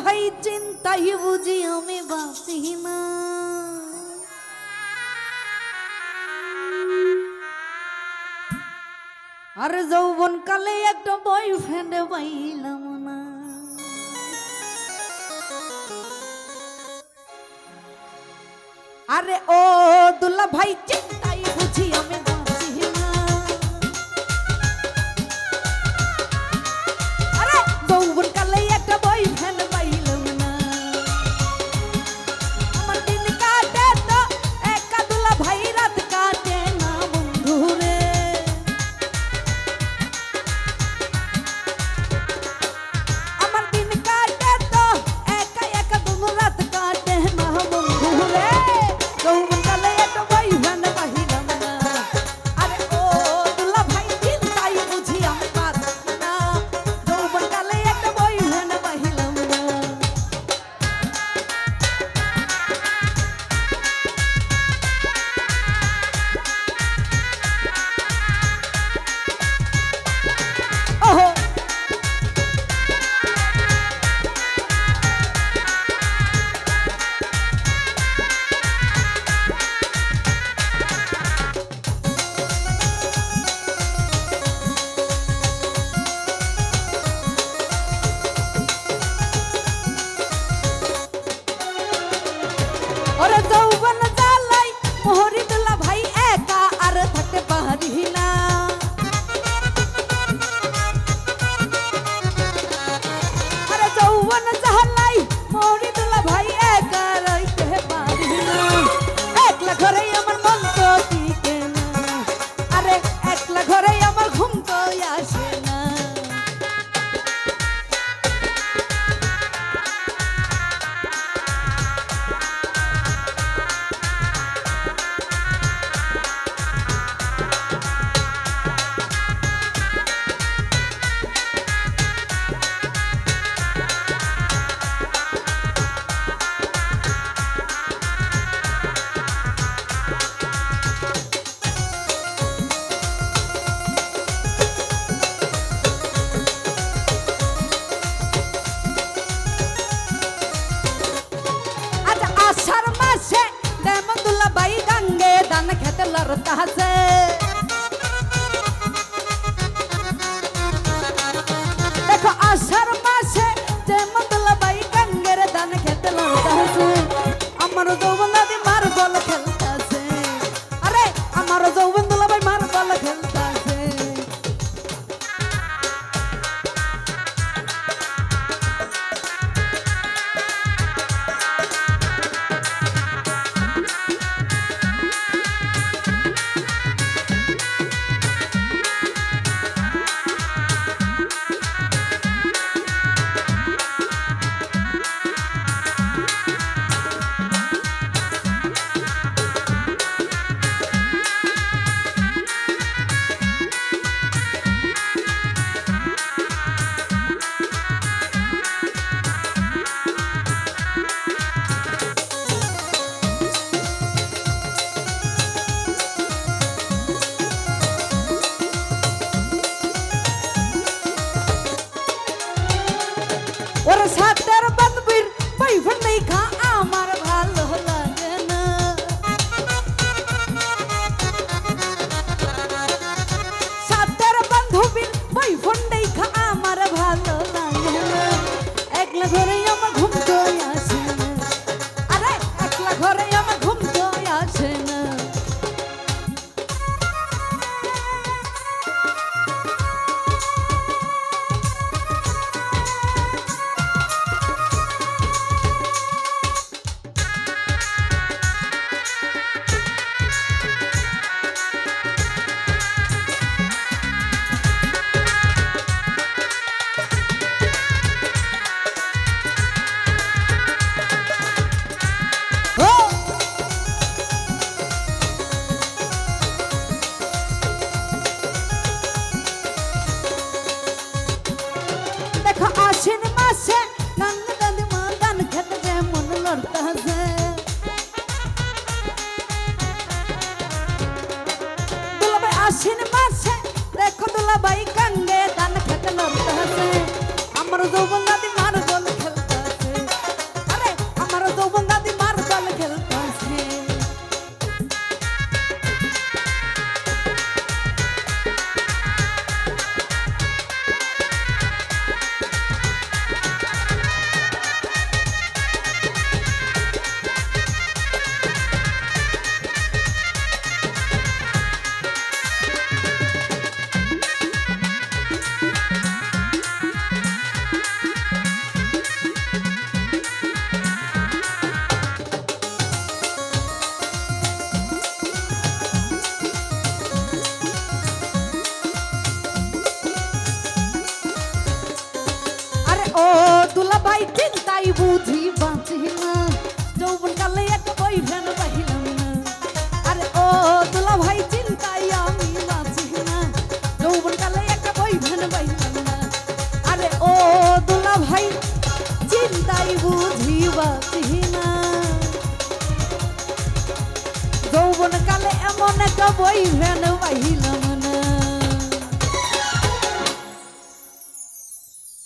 ভাই চিন্তাই বুঝি আমি বাঁচি না। আর যৌবন কালে একটা বয়ফ্রেন্ড পাইলাম না। আরে ও দুলা ভাই চিন্তাই বুঝি আমি আল্লাহর কাছে আশ্বিন মাসে দেখো দুলাবাই কাঙ্গে দান খেতে নরতে হাসে আমার যৌবন ভাই, চিন্তাই বুঝি বাঁচি না। যৌবন কালে এক বই ভ্যান পাইলাম না। আরে ও তোলা ভাই, চিন্তাই আমি বাঁচি না। যৌবন কালে এক বই ভ্যান পাইলাম না। আরে ও তোলা ভাই, চিন্তাই বুঝি বাঁচি না। যৌবন কালে এমন এক বই ভ্যান পাইলাম